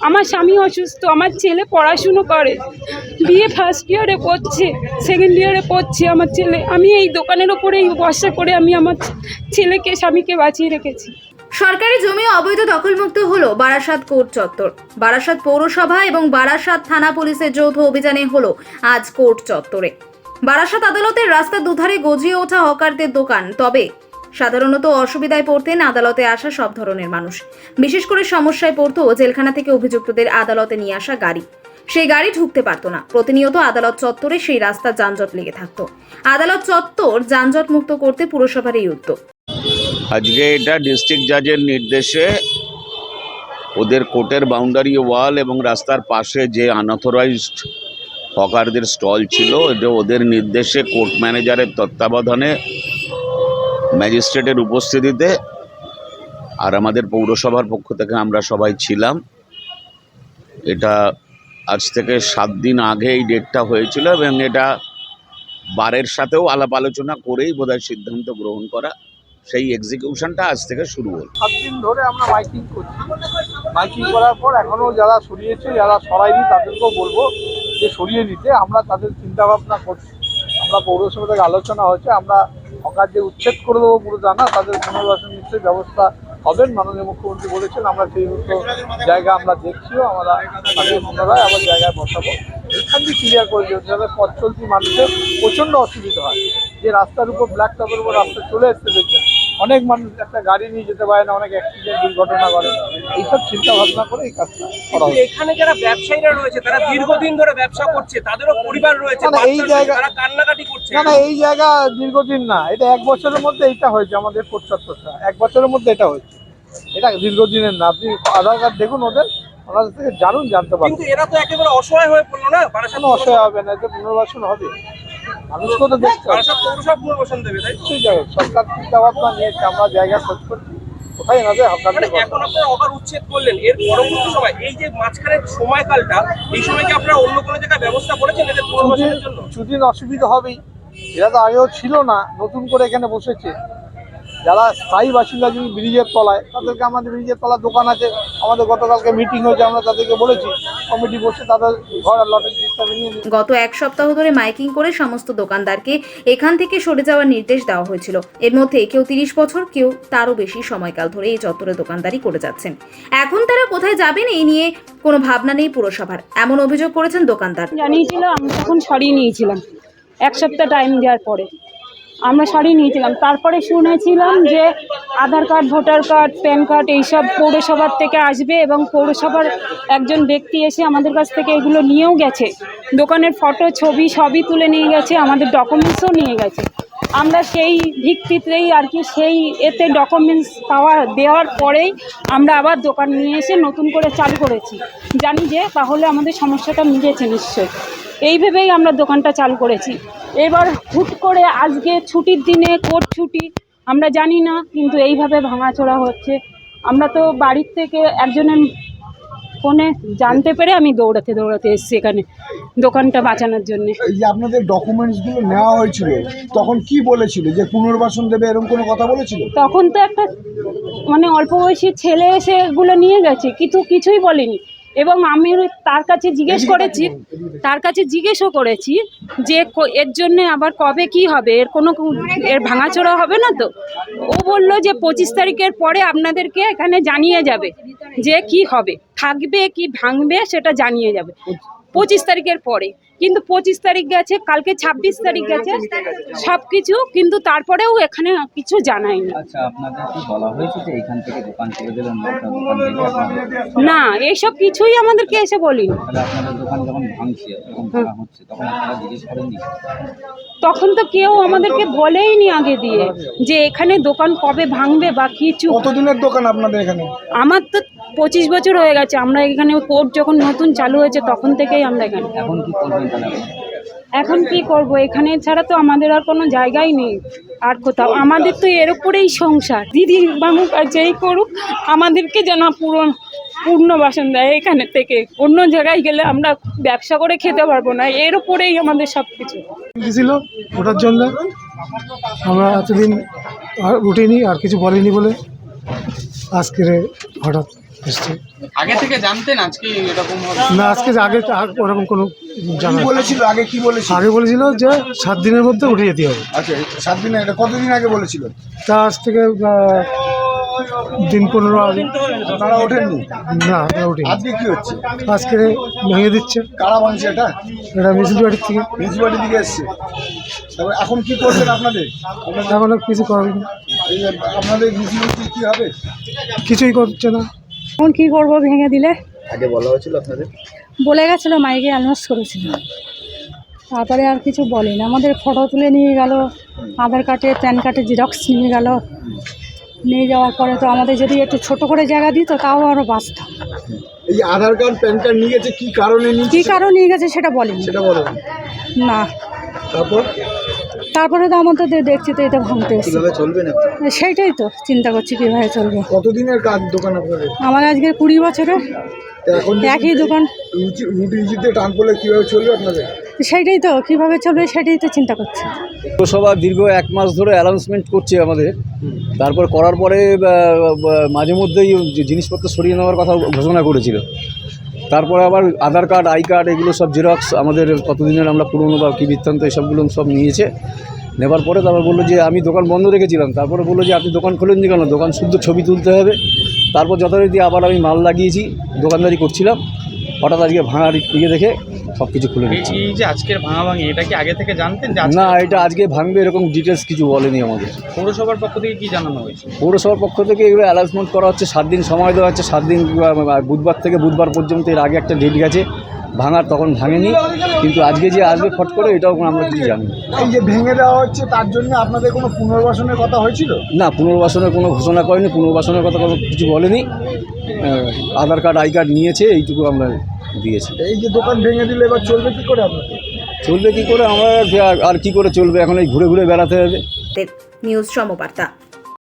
আমার স্বামী অসুস্থ, আমার ছেলে পড়াশুনো করে। বিয়ে ফার্স্ট ইয়ারে পড়ছে সেকেন্ড ইয়ারে পড়ছে আমার ছেলে। আমি এই দোকানের ওপরেই ভরসা করে আমি আমার ছেলেকে, স্বামীকে বাঁচিয়ে রেখেছি। সরকারি জমি অবৈধ দখলমুক্ত হলো বারাসাত কোর্ট চত্বর। বারাসাত পৌরসভা এবং বারাসাত থানা পুলিশের যৌথ অভিযানে হলো আজ কোর্ট চত্বরে। বারাসাত আদালতের রাস্তার দুধারে গজিয়ে ওঠা হকারদের দোকান, তবে সাধারণত অসুবিধায় পড়তেন আদালতে আসা সব ধরনের মানুষ। বিশেষ করে সমস্যায় পড়তো জেলখানা থেকে অভিযুক্তদের আদালতে নিয়ে আসা গাড়ি। সেই গাড়ি ঢুকতে পারতো না। প্রতিনিয়ত আদালত চত্বরে সেই রাস্তা যানজট লেগে থাকতো। আদালত চত্বর যানজট মুক্ত করতে পুরসভার এই উদ্যোগ। আজকে এটা ডিস্ট্রিক্ট জাজের নির্দেশে ওদের কোর্টের বাউন্ডারি ওয়াল এবং রাস্তার পাশে যে আনঅথরাইজড হকারদের স্টল ছিল, এটা ওদের নির্দেশে কোর্ট ম্যানেজারের তত্ত্বাবধানে ম্যাজিস্ট্রেটের উপস্থিতিতে আর আমাদের পৌরসভার পক্ষ থেকে আমরা সবাই ছিলাম। এটা আজ থেকে সাত দিন আগে এই ডেটটা হয়েছিল এবং এটা বারের সাথেও আলাপ আলোচনা করেই বোধহয় সিদ্ধান্ত গ্রহণ করা, সেই এক্সিকিউশনটা আজ থেকে শুরু হলো। সাত দিন ধরে আমরা মাইকিং করছি। মাইকিং করার পর এখনও যারা সরিয়েছে, যারা সরাইনি তাদেরকেও বলব যে সরিয়ে নিতে। আমরা তাদের চিন্তাভাবনা করছি। আমরা পৌরসভা থেকে আলোচনা হয়েছে, আমরা হকার যে উচ্ছেদ করে দেবো পুরো জানা, তাদের পুনর্বাসন নিশ্চয়ই ব্যবস্থা হবেন, মাননীয় মুখ্যমন্ত্রী বলেছেন, আমরা সেই মতো জায়গা আমরা দেখছিও, আমরা তাদের পুনরায় আবার জায়গায় বসাবো। এখান দিয়ে ক্লিয়ার করে দিয়েছে যাতে পথ চলতি মানুষের প্রচণ্ড অসুবিধা হয়। যে রাস্তার উপর ব্ল্যাক টপের উপর রাস্তা চলে এসছে দেখছেন অনেক মানুষ একটা গাড়ি নিয়ে যেতে পারে না অনেক অ্যাক্সিডেন্ট দুর্ঘটনা করে এইসব চিন্তা ভাবনা করে এই কাজটা করা এখানে যারা ব্যবসায়ীরা রয়েছে তারা দীর্ঘদিন ধরে ব্যবসা করছে তাদেরও পরিবার রয়েছে না, এই জায়গা- তারা কান্নাকাটি করছে। না না এই জায়গা দীর্ঘদিন না এটা এক বছরের মধ্যে এইটা হয়েছে আমাদের পঁচাত্তরটা এক বছরের মধ্যে এটা হয়েছে। এটা দীর্ঘদিনের না আপনি আধার কার্ড দেখুন ওদের ওনাদের থেকে জানুন জানতে পারবেন। কিন্তু এরা তো একেবারে অসহায় হয়ে পড়ল না? অসহায় হবে না এতে পুনর্বাসন হবে। মানুষকেও তো? দেখতে হবে সরকার চিন্তা ভাবনা নিয়েছে আমরা জায়গা খোঁজ করছি। কোথায় মানে আপনাদের এখন আপনারা অকার উচ্ছেদ করলেন এর পরবর্তী সময় এই যে মাঝখানের সময়কালটা এই সময় কি আপনারা অন্য কোনো জায়গায় ব্যবস্থা করেছেন এদের পুনর্বাসনের জন্য? কিছুদিন অসুবিধা হবেই। এরা তো আগেও ছিল না নতুন করে এখানে বসেছে। যারা স্থায়ী বাসিন্দা যিনি ব্রিজের তলায় তাদেরকে আমাদের ব্রিজের তলায় দোকান আছে। আমাদের গতকালকে মিটিং হয়েছে আমরা তাদেরকে বলেছি। কমিটি বসে তাদের ঘর আর লটের গত এক সপ্তাহ ধরে মাইকিং করে সমস্ত দোকানদারকে এখান থেকে সরে যাওয়ার নির্দেশ দেওয়া হয়েছিল। এর মধ্যে কেউ তিরিশ বছর কেউ তারও বেশি সময়কাল ধরে এই চত্বরে দোকানদারি করে যাচ্ছেন। এখন তারা কোথায় যাবেন এই নিয়ে কোনো ভাবনা নেই পুরসভার। এমন অভিযোগ করেছেন দোকানদার। জানিয়েছিল আমি তখন সরিয়ে নিয়েছিলাম। এক সপ্তাহ টাইম দেওয়ার পরে। আমরা সরিয়ে নিয়েছিলাম। তারপরে শুনেছিলাম যে Aadhaar card, voter card, PAN card এইসব পৌরসভার থেকে আসবে এবং পৌরসভার একজন ব্যক্তি এসে আমাদের কাছ থেকে এগুলো নিয়েও গেছে। দোকানের ফটো, ছবি সবই তুলে নিয়ে গেছে, আমাদের ডকুমেন্টসও নিয়ে গেছে। আমরা সেই ভিত্তিতেই আর কি সেই এতে ডকুমেন্টস পাওয়া, দেওয়ার পরেই আমরা আবার দোকান নিয়ে এসে নতুন করে চালু করেছি। জানি যে তাহলে আমাদের সমস্যাটা মিটেছে নিশ্চয়ই। এই ভেবেই আমরা দোকানটা চালু করেছি। এবার হুট করে আজকে ছুটির দিনে কোর্ট ছুটি আমরা জানি না কিন্তু এইভাবে ভাঙাচোরা হচ্ছে। আমরা তো বাড়ির থেকে একজনের ফোনে জানতে পেরে আমি দৌড়াতে দৌড়াতে এসেছি এখানে দোকানটা বাঁচানোর জন্যে। এই যে আপনাদের ডকুমেন্টসগুলো নেওয়া হয়েছিল তখন কি বলেছিল? যে পুনর্বাসন দেবে এরকম কোনো কথা বলেছিল? তখন তো একটা মানে অল্প বয়সী ছেলে এসে এগুলো নিয়ে গেছে কিন্তু কিছুই বলেনি। এবং আমি তার কাছে জিজ্ঞেস করেছি তার কাছে জিজ্ঞেসও করেছি যে এর জন্য আবার কবে কি হবে? এর কোনো এর ভাঙাচোরা হবে না তো? ও বলল যে পঁচিশ তারিখের পরে আপনাদেরকে এখানে জানিয়ে যাবে যে কি হবে থাকবে কি ভাঙবে সেটা জানিয়ে যাবে। পঁচিশ তারিখের পরে। কিন্তু পঁচিশ তারিখ গেছে কালকে ছাব্বিশ তারিখ গেছে সব কিছু কিন্তু তারপরেও এখানে কিছু জানায়নি। আচ্ছা না এইসব কিছুই আমাদেরকে এসে বলিনি। তখন তো কেউ আমাদেরকে বলেইনি আগে দিয়ে যে এখানে দোকান কবে ভাঙবে বা কিছু কতদিনের দোকান আপনাদের এখানে? আমার তো পঁচিশ বছর হয়ে গেছে আমরা এখানে কোর্ট যখন নতুন চালু হয়েছে তখন থেকেই আমরা এখানে এখন কি করবেন তাহলে? এখন কি করব? এখানে ছাড়া তো আমাদের আর কোনো জায়গাই নেই। আর কোথাও। আমাদের তো এর উপরেই সংসার। দিদি বামুক আর যেই করুক আমাদেরকে যেন পুরো পূর্ণ বাসন দেয় এখানে থেকে। অন্য জায়গায় গেলে আমরা ব্যবসা করে খেতে পারব না। এর উপরেই আমাদের সব কিছু ছিল ওটার জন্য। আমরা এতদিন আর উঠিনি আর কিছু বলিনি বলে। আজকের হঠাৎ। এসছে। আগে থেকে জানতেন আজকে এরকম না আজকে আগে আগে ওরকম কোনো জানা কি বলেছিল? আগে কি বলেছিল? আগে বলেছিল যে সাত দিনের মধ্যে উঠে যেতে হবে। আচ্ছা সাত দিন এটা কতদিন আগে বলেছিল? তা আজ থেকে দিন পনেরো আগে। আপনারা ওঠেননি? না আমরা উঠি আজকে কি হচ্ছে? আজকে ভেঙে দিচ্ছে। কারা ভাঙছে এটা? বাড়ির থেকে। মিউনিসিপালিটি দিকে এসছে। তারপর এখন কি আপনাদের? এখন কিছু যে আপনাদের মিউনিসিপালিটি কি হবে? কিছুই করছে না। এখন কী করব ভেঙে দিলে? আগে বলা হয়েছিল আপনাদের? বলে গেছিল মাইকে অ্যানাউন্স করেছিল। তারপরে আর কিছু বলেনি। আমাদের ফটো তুলে নিয়ে গেল আধার কার্ডে প্যান কার্ডে জেরক্স নিয়ে গেল। নিয়ে যাওয়ার পরে তো আমাদের যদি একটু ছোট করে জায়গা দিত তাও আরও বাঁচত। এই আধার কার্ড প্যান কার্ড নিয়ে গেছে কি কারণে কী কারণ নিয়ে গেছে সেটা বলেন। সেটা বলো। না। তারপর? তারপরে তো আমাদের দে- দেখছি তো এটা ভাঙতে এসছে। কীভাবে চলবে না? সেইটাই তো চিন্তা করছি কীভাবে চলবে। কতদিনের কাজ দোকান আপনাদের? আমার আজকে কুড়ি বছরে। তা এখন যদি একই দোকান। রুটি টান পড়লে কীভাবে চলবে আপনাদের? সেইটাই তো কীভাবে চলবে সেটাই তো চিন্তা করছি। পৌরসভা দীর্ঘ এক মাস ধরে অ্যানাউন্সমেন্ট করছে আমাদের। তারপর করার পরে আহ, আহ, মাঝে মধ্যেই যে জিনিসপত্র সরিয়ে নেওয়ার কথা ঘোষণা করেছিল। তারপরে আবার আধার কার্ড, আই কার্ড, এগুলো সব জেরক্স আমাদের কতদিনের আমরা পুরনো বা কী বৃত্তান্ত, এসবগুলো সব নিয়েছে। নেবার পরে তারপর বলল যে, আমি দোকান বন্ধ রেখেছিলাম। তারপরে বলল যে, আপনি দোকান খোলেন কেন? দোকান শুদ্ধ ছবি তুলতে হবে। তারপর যথারীতি আবার আমি মাল লাগিয়েছি, দোকানদারি করছিলাম। হঠাৎ আজকে ভাঙার ইয়ে দেখে সব কিছু খুলে দিচ্ছি। এই যে আজকের ভাঙাভাঙি এটা কি আগে থেকে জানতেন যে না এটা আজকে ভাঙবে এরকম ডিটেলস কিছু বলেনি আমাদের। পৌরসভার পক্ষ থেকে কি জানানো হয়েছে? পৌরসভার পক্ষ থেকে এগুলো অ্যানাউন্সমেন্ট করা হচ্ছে সাত দিন সময় দেওয়া হচ্ছে সাত দিন বুধবার থেকে বুধবার পর্যন্ত এর আগে একটা ডেট গেছে। ভাঙার তখন ভাঙেনি কিন্তু আজকে যে আসবে ফট করে এটাও আমরা কিছু জানি এই যে ভেঙে দেওয়া হচ্ছে তার জন্য আপনাদের কোনো পুনর্বাসনের কথা হয়েছিল? না পুনর্বাসনের কোনো ঘোষণা করেনি পুনর্বাসনের কথা কোনো কিছু বলেনি। আধার কার্ড আই কার্ড নিয়েছে এইটুকু আমরা দিয়েছি। এই যে দোকান ভেঙে দিলে এবার চলবে কি করে আপনাকে চলবে কি করে? আমরা আর- কি করে চলবে? এখন এই ঘুরে ঘুরে বেড়াতে হবে। নিউজ সমবার্তা।